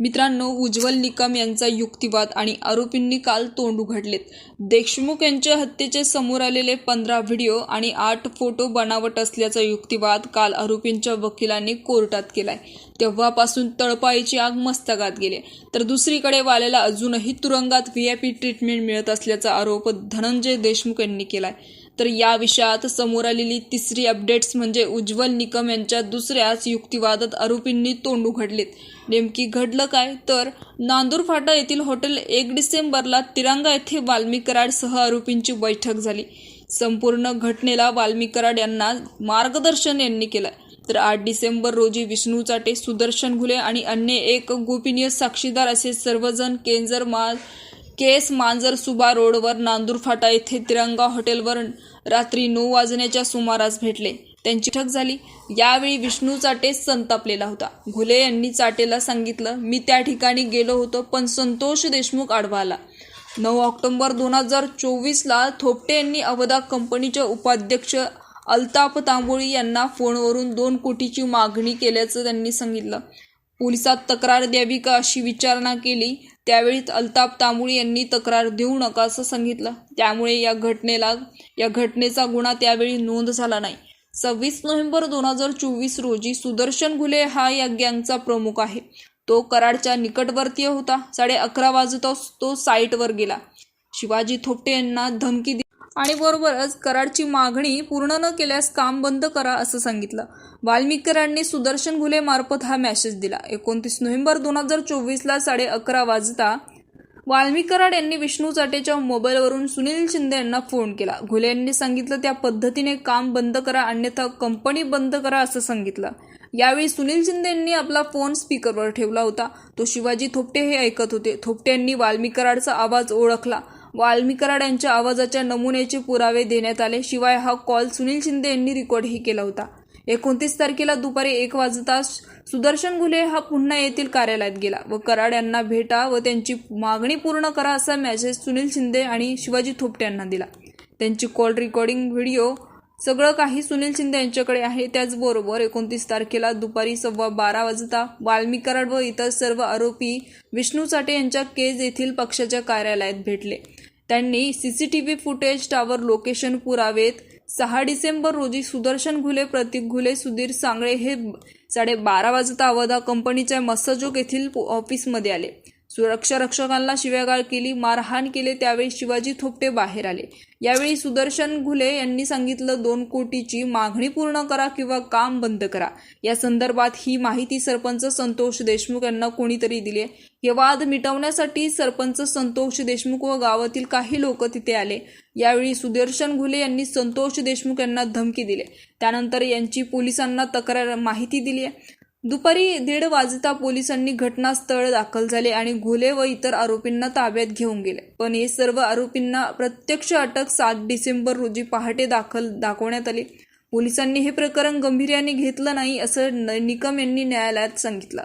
मित्रांनो उज्ज्वल निकम यांचा युक्तिवाद आणि आरोपींनी काल तोंड उघडलेत. देशमुख यांच्या हत्येचे समोर आलेले पंधरा व्हिडिओ आणि आठ फोटो बनावट असल्याचा युक्तिवाद काल आरोपींच्या वकिलांनी कोर्टात केलाय. तेव्हापासून तळपाईची आग मस्तकात गेली तर दुसरीकडे वाल्याला अजूनही तुरुंगात व्ही आय पी ट्रीटमेंट मिळत असल्याचा आरोप धनंजय देशमुख यांनी केलाय. तर या विषयात समोर आलेली तिसरी अपडेट्स म्हणजे उज्ज्वल निकम यांच्या दुसऱ्याच युक्तिवादात आरोपींनी तोंड उघडलेत. नेमकी घडलं काय? तर नांदूर फाटा येथील हॉटेल एक डिसेंबरला तिरंगा येथे वाल्मिक कराडसह आरोपींची बैठक झाली. संपूर्ण घटनेला वाल्मिक कराड यांना मार्गदर्शन यांनी केलं. तर आठ डिसेंबर रोजी विष्णू चाटे सुदर्शन घुले आणि अन्य एक गोपनीय साक्षीदार असे सर्वजण केंजर माल केस मांजर सुबा रोडवर नांदूर फाटा येथे तिरंगा हॉटेलवर रात्री नऊ वाजण्याच्या सुमारास भेटले. त्यांची ठक झाली. यावेळी विष्णू चाटे संतापलेला होता. घुले यांनी चाटेला सांगितलं मी त्या ठिकाणी गेलो होतो पण संतोष देशमुख आडवा आला. नऊ ऑक्टोबर दोन हजार चोवीसला थोपटे यांनी अवधा कंपनीच्या उपाध्यक्ष अल्ताप तांबोळी यांना फोनवरून दोन कोटीची मागणी केल्याचं त्यांनी सांगितलं. पोलिसात तक्रार द्यावी का अशी विचारणा केली त्यावेळी अल्ताप तांबुळे यांनी तक्रार देऊ नका असं सांगितलं. त्यामुळे या घटनेला या घटनेचा गुन्हा त्यावेळी नोंद झाला नाही. सव्वीस नोव्हेंबर दोन हजार चोवीस रोजी सुदर्शन घुले हा या गँगचा प्रमुख आहे. तो कराडच्या निकटवर्तीय होता. साडे अकरा वाजता तो साईटवर गेला. शिवाजी थोपटे यांना धमकी दिली आणि बरोबरच कराडची मागणी पूर्ण न केल्यास काम बंद करा असं सांगितलं. वाल्मिक सुदर्शन घुले मार्फत हा मेसेज दिला. एकोणतीस नोव्हेंबर दोन हजार चोवीसला साडे अकरा वाजता वाल्मिकराड यांनी विष्णू चाटेच्या मोबाईलवरून सुनील शिंदे यांना फोन केला. घुले यांनी सांगितलं त्या पद्धतीने काम बंद करा अन्यथा कंपनी बंद करा असं सांगितलं. यावेळी सुनील शिंदे यांनी आपला फोन स्पीकरवर ठेवला होता. तो शिवाजी थोपटे हे ऐकत होते. थोपटे यांनी वाल्मिकराडचा आवाज ओळखला. वाल्मिकराड यांच्या आवाजाच्या नमुन्याचे पुरावे देण्यात आले. शिवाय हा कॉल सुनील शिंदे यांनी रेकॉर्डही केला होता. एकोणतीस तारखेला दुपारी एक वाजता सुदर्शन घुले हा पुन्हा येथील कार्यालयात गेला व कराड यांना भेटा व त्यांची मागणी पूर्ण करा असा मेसेज सुनील शिंदे आणि शिवाजी थोपटे यांना दिला. त्यांची कॉल रेकॉर्डिंग व्हिडिओ सगळं काही सुनील शिंदे यांच्याकडे आहे. त्याचबरोबर एकोणतीस तारखेला दुपारी सव्वा बारा वाजता वाल्मिक कराड व इतर सर्व आरोपी विष्णू चाटे यांच्या केज येथील पक्षाच्या कार्यालयात भेटले. त्यांनी सीसीटीव्ही फुटेज टावर लोकेशन पुरावेत सहा डिसेंबर रोजी सुदर्शन घुले प्रतीक घुले सुधीर सांगळे हे साडेबारा वाजता अवधा कंपनीच्या मस्सजोग येथील ऑफिसमध्ये आले. सुरक्षारक्षकांना शिव्यागाळ केली मारहाण केले त्यावेळी शिवाजी थोपटे बाहेर आले. यावेळी सुदर्शन घुले यांनी सांगितलं दोन कोटीची मागणी पूर्ण करा किंवा काम बंद करा. या संदर्भात ही माहिती सरपंच संतोष देशमुख यांना कोणीतरी दिली हे वाद मिटवण्यासाठी सरपंच संतोष देशमुख व गावातील काही लोक तिथे आले. यावेळी सुदर्शन घुले यांनी संतोष देशमुख यांना धमकी दिली. त्यानंतर यांची पोलिसांना तक्रार माहिती दिली दुपारी दीड वाजता पोलिसांनी घटनास्थळ दाखल झाले आणि घुले व इतर आरोपींना ताब्यात घेऊन गेले. पण हे सर्व आरोपींना प्रत्यक्ष अटक सात डिसेंबर रोजी पहाटे दाखल दाखवण्यात आली. पोलिसांनी हे प्रकरण गंभीर्याने घेतलं नाही असं निकम यांनी न्यायालयात सांगितलं.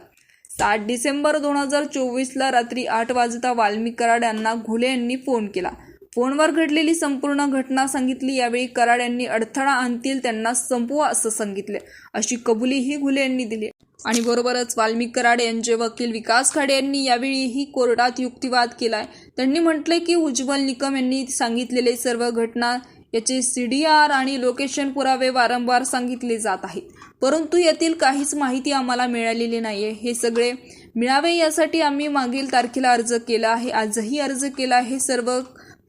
सात डिसेंबर दोन हजार चोवीसला रात्री आठ वाजता वाल्मिक कराड यांना घुले यांनी फोन केला. फोनवर घडलेली संपूर्ण घटना सांगितली. यावेळी कराड यांनी अडथळा आणतील त्यांना संपवा असं सांगितले. अशी कबुलीही घुले यांनी दिली. आणि बरोबरच वाल्मिक कराड यांचे वकील विकास खाडे यांनी यावेळीही कोर्टात युक्तिवाद केलाय. त्यांनी म्हटलंय की उज्ज्वल निकम यांनी सांगितलेले सर्व घटना याचे सी डी आर आणि लोकेशन पुरावे वारंवार सांगितले जात आहेत. परंतु यातील काहीच माहिती आम्हाला मिळालेली नाहीये. हे सगळे मिळावे यासाठी आम्ही मागील तारखेला अर्ज केला आहे. आजही अर्ज केला आहे. सर्व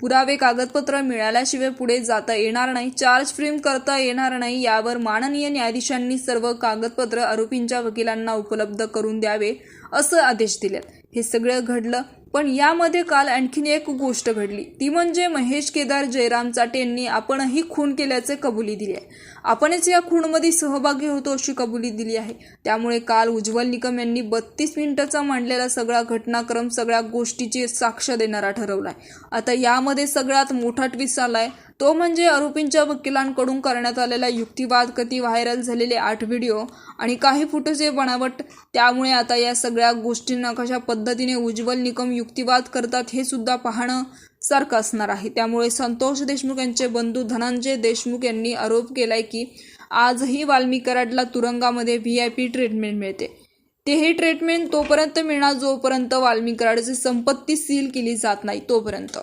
पुरावे कागदपत्र मिळाल्याशिवाय पुढे जाता येणार नाही चार्ज फ्रेम करता येणार नाही यावर माननीय न्यायाधीशांनी सर्व कागदपत्र आरोपींच्या वकिलांना उपलब्ध करून द्यावे असं आदेश दिलेत. हे सगळं घडलं पण यामध्ये काल आणखीन एक गोष्ट घडली. ती म्हणजे महेश केदार जयराम चाटेंनी यांनी आपणही खून केल्याचे कबुली दिली. आहे आपणच या खूनमध्ये सहभागी होतो अशी कबुली दिली आहे. त्यामुळे काल उज्ज्वल निकम यांनी बत्तीस मिनिटाचा मांडलेला सगळा घटनाक्रम सगळ्या गोष्टीची साक्ष देणारा ठरवला आहे आता यामध्ये सगळ्यात मोठा ट्विस्ट आलाय तो म्हणजे आरोपींच्या वकिलांकडून करण्यात आलेला युक्तिवाद कधी व्हायरल झालेले आठ व्हिडिओ आणि काही फुटेजे बनावट त्यामुळे आता या सगळ्या गोष्टींना कशा पद्धतीने उज्ज्वल निकम युक्तिवाद करतात हे सुद्धा पाहणं सारखं असणार आहे. त्यामुळे संतोष देशमुख यांचे बंधू धनंजय देशमुख यांनी आरोप केलाय की आजही वाल्मिक कराडला तुरुंगामध्ये व्ही आय पी ट्रीटमेंट मिळते. तेही ट्रीटमेंट तोपर्यंत मिळणार जोपर्यंत वाल्मी कराडची संपत्ती सील केली जात नाही तोपर्यंत.